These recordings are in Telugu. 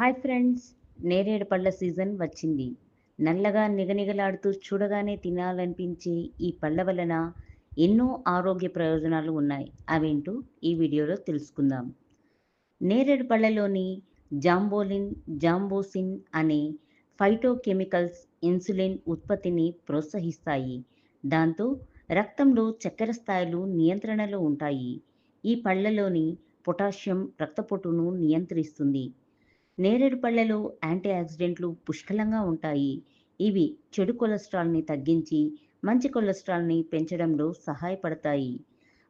హాయ్ ఫ్రెండ్స్ నేరేడు పళ్ళ సీజన్ వచ్చింది. నల్లగా నిగనిగలాడుతూ చూడగానే తినాలనిపించే ఈ పళ్ళ వలన ఎన్నో ఆరోగ్య ప్రయోజనాలు ఉన్నాయి. అవేంటో ఈ వీడియోలో తెలుసుకుందాం. నేరేడు పళ్ళలోని జాంబోలిన్ జాంబోసిన్ అనే ఫైటోకెమికల్స్ ఇన్సులిన్ ఉత్పత్తిని ప్రోత్సహిస్తాయి. దాంతో రక్తంలో చక్కెర స్థాయిలు నియంత్రణలో ఉంటాయి. ఈ పళ్ళలోని పొటాషియం రక్తపోటును నియంత్రిస్తుంది. నేరేడు పళ్ళలో యాంటీ ఆక్సిడెంట్లు పుష్కలంగా ఉంటాయి. ఇవి చెడు కొలెస్ట్రాల్ని తగ్గించి మంచి కొలెస్ట్రాల్ని పెంచడంలో సహాయపడతాయి.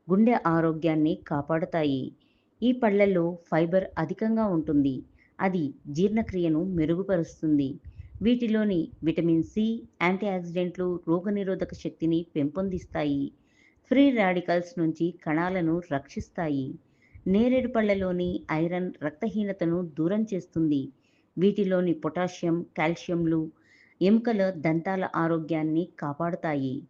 గుండె ఆరోగ్యాన్ని కాపాడతాయి. ఈ పళ్ళల్లో ఫైబర్ అధికంగా ఉంటుంది. అది జీర్ణక్రియను మెరుగుపరుస్తుంది. వీటిలోని విటమిన్ సి యాంటీ ఆక్సిడెంట్లు రోగనిరోధక శక్తిని పెంపొందిస్తాయి. ఫ్రీ రాడికల్స్ నుంచి కణాలను రక్షిస్తాయి. నేరేడు పళ్ళలోని ఐరన్ రక్తహీనతను దూరం చేస్తుంది. వీటిలోని పొటాషియం కాల్షియంలు ఎముకల దంతాల ఆరోగ్యాన్ని కాపాడుతాయి.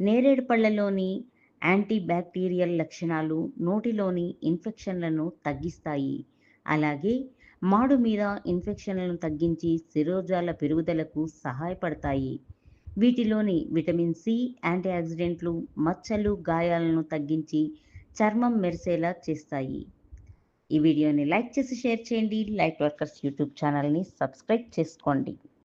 నేరేడు పళ్ళలోని యాంటీ బ్యాక్టీరియల్ లక్షణాలు నోటిలోని ఇన్ఫెక్షన్లను తగ్గిస్తాయి. అలాగే మాడు మీద ఇన్ఫెక్షన్లను తగ్గించి శిరోజాల పెరుగుదలకు సహాయపడతాయి. వీటిలోని విటమిన్ సి యాంటీ ఆక్సిడెంట్లు మచ్చలు గాయాలను తగ్గించి చర్మం మెరిసేలా చేస్తాయి. ఈ వీడియోని లైక్ చేసి షేర్ చేయండి. లైట్ వర్కర్స్ యూట్యూబ్ ఛానల్ని సబ్స్క్రైబ్ చేసుకోండి.